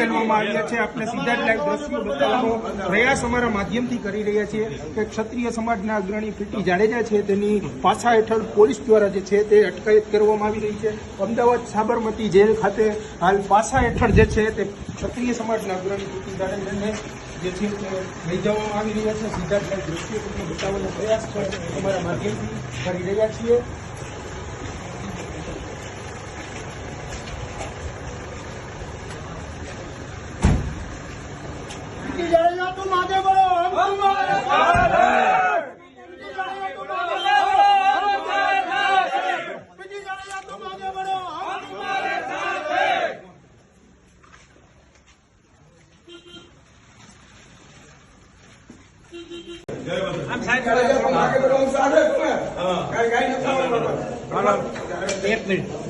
ઉકેલવામાં આવ્યા છે. આપણે સીધા જ લાઈવ દ્રશ્યો બતાવવાનો પ્રયાસ અમારા માધ્યમથી કરી રહ્યા છીએ કે ક્ષત્રિય સમાજના અગ્રણી પ્રીતિ જાડેજા છે, તેની પાછા હેઠળ પોલીસ દ્વારા જે છે તે અટકાયત કરવામાં આવી રહી છે. અમદાવાદ સાબરમતી જેલ ખાતે હાલ પાછા હેઠળ જે છે તે ક્ષત્રિય સમાજના અગ્રણી પ્રીતિ જાડેજાને જે છે તે લઈ જવામાં આવી રહ્યા છે. સીધા જ લાઈવ દ્રશ્યો બતાવવાનો પ્રયાસ અમારા માધ્યમથી કરી રહ્યા છીએ. કી જાડેજા તું માથે પડો હમ તમારે એક મિનિટ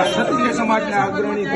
ક્ષત્રિય સમાજના અગ્રણી